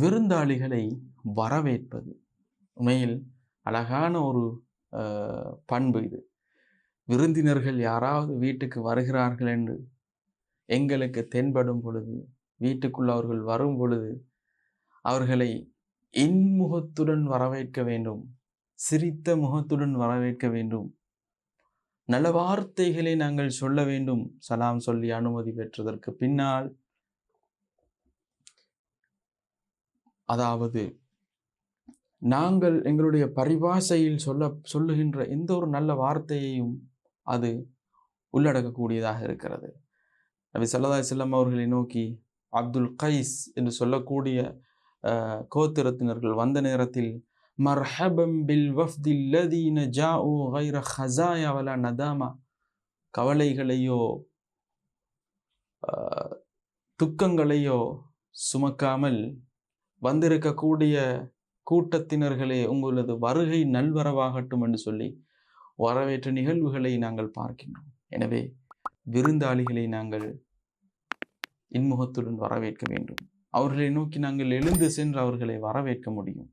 விருந்தாளிகளை வரவேற்பது. உண்மையில் அழகான ஒரு பண்பு இது. விருந்தினர்கள் யாராவது வீட்டுக்கு வருகிறார்கள் என்று எங்களுக்கு தென்படும் பொழுது வீட்டுக்குள் அவர்கள் வரும் பொழுது அவர்களை இன்முகத்துடன் வரவேற்க வேண்டும் சிரித்த முகத்துடன் வரவேற்க வேண்டும். நல்ல வார்த்தைகளை நாங்கள் சொல்ல வேண்டும் சலாம் சொல்லி அனுமதி பெற்றதற்கு பின்னால் அதாவது நாங்கள் எங்களுடைய பரிபாஷையில் சொல்ல சொல்லுகின்ற எந்த ஒரு நல்ல வார்த்தையையும் அது உள்ளடக்கக்கூடியதாக இருக்கிறது. நபி சல்லதாய் செல்லம் அவர்களை நோக்கி அப்துல் கைஸ் என்று சொல்லக்கூடிய கோத்திரத்தினர்கள் வந்த நேரத்தில் மர்ஹபம் பில் வஃப்தில் லதீன ஜாஉ கைர ஹஸாயா நதாமா கவலைகளையோ துக்கங்களையோ சுமக்காமல் வந்திருக்கக்கூடிய கூட்டத்தினர்களே உங்களது வருகை நல்வரவாகட்டும் என்று சொல்லி வரவேற்ற நிகழ்வுகளை நாங்கள் பார்க்கின்றோம். எனவே விருந்தாளிகளை நாங்கள் இன்முகத்துடன் வரவேற்க வேண்டும். அவர்களை நோக்கி நாங்கள் எழுந்து சென்று அவர்களை வரவேற்க முடியும்.